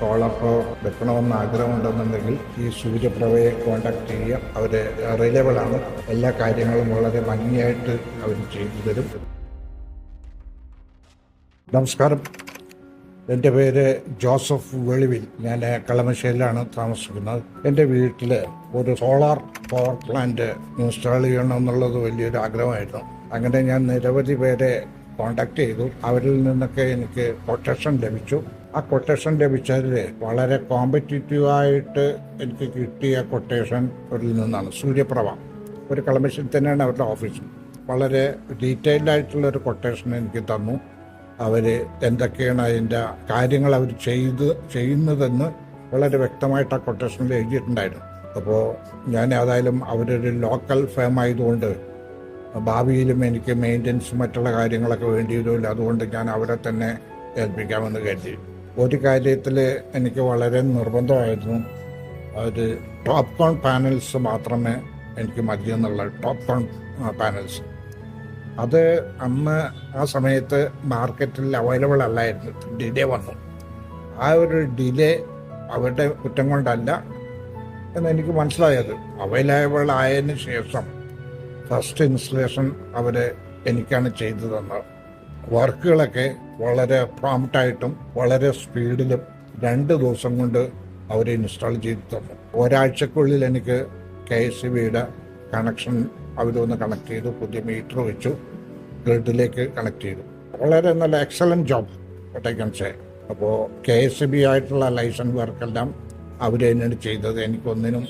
Solar വെക്കണമെന്ന് ആഗ്രഹമുണ്ടെന്നുണ്ടെങ്കിൽ ഈ സൂര്യപ്രഭയെ contact ചെയ്യുക. അവർ അവൈലബിൾ ആണ്. എല്ലാ കാര്യങ്ങളും വളരെ ഭംഗിയായിട്ട് അവർ ചെയ്തു തരും. നമസ്കാരം. എന്റെ പേര് ജോസഫ് വെളിവിൽ. ഞാൻ കളമശ്ശേരിയിലാണ് താമസിക്കുന്നത്. എന്റെ വീട്ടിൽ ഒരു സോളാർ പവർ പ്ലാന്റ് ഇൻസ്റ്റാൾ ചെയ്യണം എന്നുള്ളത് വലിയൊരു ആഗ്രഹമായിരുന്നു. അങ്ങനെ ഞാൻ നിരവധി പേരെ കോണ്ടാക്ട് ചെയ്തു. അവരിൽ നിന്നൊക്കെ എനിക്ക് കൊട്ടേഷൻ ലഭിച്ചു. ആ കൊട്ടേഷൻ ലഭിച്ചതിൽ വളരെ കോമ്പറ്റീറ്റീവായിട്ട് എനിക്ക് കിട്ടിയ കൊട്ടേഷൻ അവരിൽ നിന്നാണ്. സൂര്യപ്രഭ. ഒരു കളമശ്ശേരി തന്നെയാണ് അവരുടെ ഓഫീസ് വളരെ ഡീറ്റെയിൽഡ് ആയിട്ടുള്ള ഒരു കൊട്ടേഷൻ എനിക്ക് തന്നു. അവർ എന്തൊക്കെയാണ് അതിന്റെ കാര്യങ്ങൾ അവർ ചെയ്ത് ചെയ്യുന്നതെന്ന് വളരെ വ്യക്തമായിട്ട് ആ കൊട്ടേഷനിൽ എഴുതിയിട്ടുണ്ടായിരുന്നു. അപ്പോൾ ഞാൻ ഏതായാലും അവരൊരു ലോക്കൽ ഫേം ആയതുകൊണ്ട് ഭാവിയിലും എനിക്ക് മെയിന്റനൻസ് മറ്റുള്ള കാര്യങ്ങളൊക്കെ വേണ്ടി വരുമില്ല അതുകൊണ്ട് ഞാൻ അവരെ തന്നെ ഏൽപ്പിക്കാമെന്ന് കരുതി. ഒരു കാര്യത്തിൽ എനിക്ക് വളരെ നിർബന്ധമായിരുന്നു. ഒരു ടോപ്പ് കോൺ പാനൽസ് മാത്രമേ എനിക്ക് മതിയെന്നുള്ള ടോപ്പ് കോൺ പാനൽസ് അത് അന്ന് ആ സമയത്ത് മാർക്കറ്റിൽ അവൈലബിൾ അല്ലായിരുന്നു. ഡിലേ വന്നു. ആ ഒരു ഡിലേ അവരുടെ കുറ്റം കൊണ്ടല്ല എന്ന് എനിക്ക് മനസ്സിലായത്. അവൈലബിൾ ആയതിനു ശേഷം ഫസ്റ്റ് ഇൻസ്റ്റലേഷൻ അവർ എനിക്കാണ് ചെയ്തു തന്നത് വർക്കുകളൊക്കെ വളരെ പ്രോംപ്റ്റായിട്ടും വളരെ സ്പീഡിലും രണ്ട് ദിവസം കൊണ്ട് അവർ ഇൻസ്റ്റാൾ ചെയ്തു തന്നു. ഒരാഴ്ചക്കുള്ളിൽ എനിക്ക് കെ എസ് സി ബിയുടെ കണക്ഷൻ അവരൊന്ന് കണക്ട് ചെയ്തു പുതിയ മീറ്റർ വെച്ചു ഗ്രിഡിലേക്ക് കണക്ട് ചെയ്തു. വളരെ നല്ല എക്സലന്റ് ജോബ് ഒട്ടേക്കൻ സേ അപ്പോൾ കെ എസ് ബി ആയിട്ടുള്ള ലൈസൻസ് വർക്കെല്ലാം അവർ തന്നെയാണ് ചെയ്തത്. എനിക്കൊന്നിനും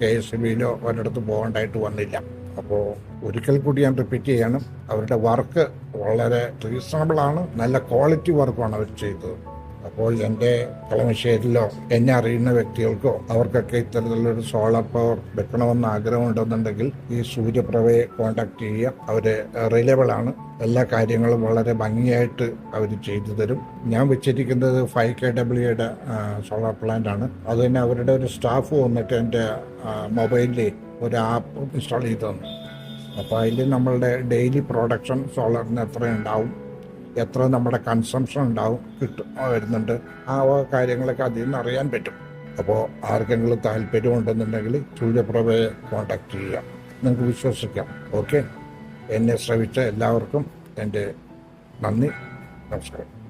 കെ എസ് ബിയിലോ ഒരിടത്ത് പോകേണ്ടതായിട്ട് വന്നില്ല. അപ്പോൾ ഒരിക്കൽ കൂടി ഞാൻ റിപ്പീറ്റ് ചെയ്യണം. അവരുടെ വർക്ക് വളരെ റീസണബിൾ ആണ്. നല്ല ക്വാളിറ്റി വർക്കാണ് അവർ ചെയ്തത്. അപ്പോൾ എന്റെ കളമശ്ശേരിയിലോ എന്നെ അറിയുന്ന വ്യക്തികൾക്കോ അവർക്കൊക്കെ ഇത്തരത്തിലൊരു സോളാർ പവർ വെക്കണമെന്ന് ആഗ്രഹമുണ്ടെന്നുണ്ടെങ്കിൽ ഈ സൂര്യപ്രഭയെ കോണ്ടാക്ട് ചെയ്യുക. അവർ റിലേബിൾ ആണ്. എല്ലാ കാര്യങ്ങളും വളരെ ഭംഗിയായിട്ട് അവർ ചെയ്തു തരും. ഞാൻ വെച്ചിരിക്കുന്നത് ഫൈവ് കെ ഡബ്ല്യുയുടെ സോളാർ പ്ലാന്റ് ആണ്. അതുതന്നെ അവരുടെ ഒരു സ്റ്റാഫ് വന്നിട്ട് എന്റെ മൊബൈലിൽ ഒരു ആപ്പ് ഇൻസ്റ്റാൾ ചെയ്ത് തന്നു അപ്പോൾ അതിൽ നമ്മളുടെ ഡെയിലി പ്രൊഡക്ഷൻ സോളറിന് എത്ര ഉണ്ടാവും എത്ര നമ്മുടെ കൺസംഷൻ ഉണ്ടാവും കിട്ടും വരുന്നുണ്ട്. ആ കാര്യങ്ങളൊക്കെ അതിൽ നിന്ന് അറിയാൻ പറ്റും. അപ്പോൾ ആർക്കെങ്കിലും താല്പര്യമുണ്ടെന്നുണ്ടെങ്കിൽ സൂര്യപ്രഭയെ കോൺടാക്റ്റ് ചെയ്യാം നിങ്ങൾക്ക് വിശ്വസിക്കാം. ഓക്കെ എന്നെ ശ്രമിച്ച എല്ലാവർക്കും എന്റെ നന്ദി. നമസ്കാരം.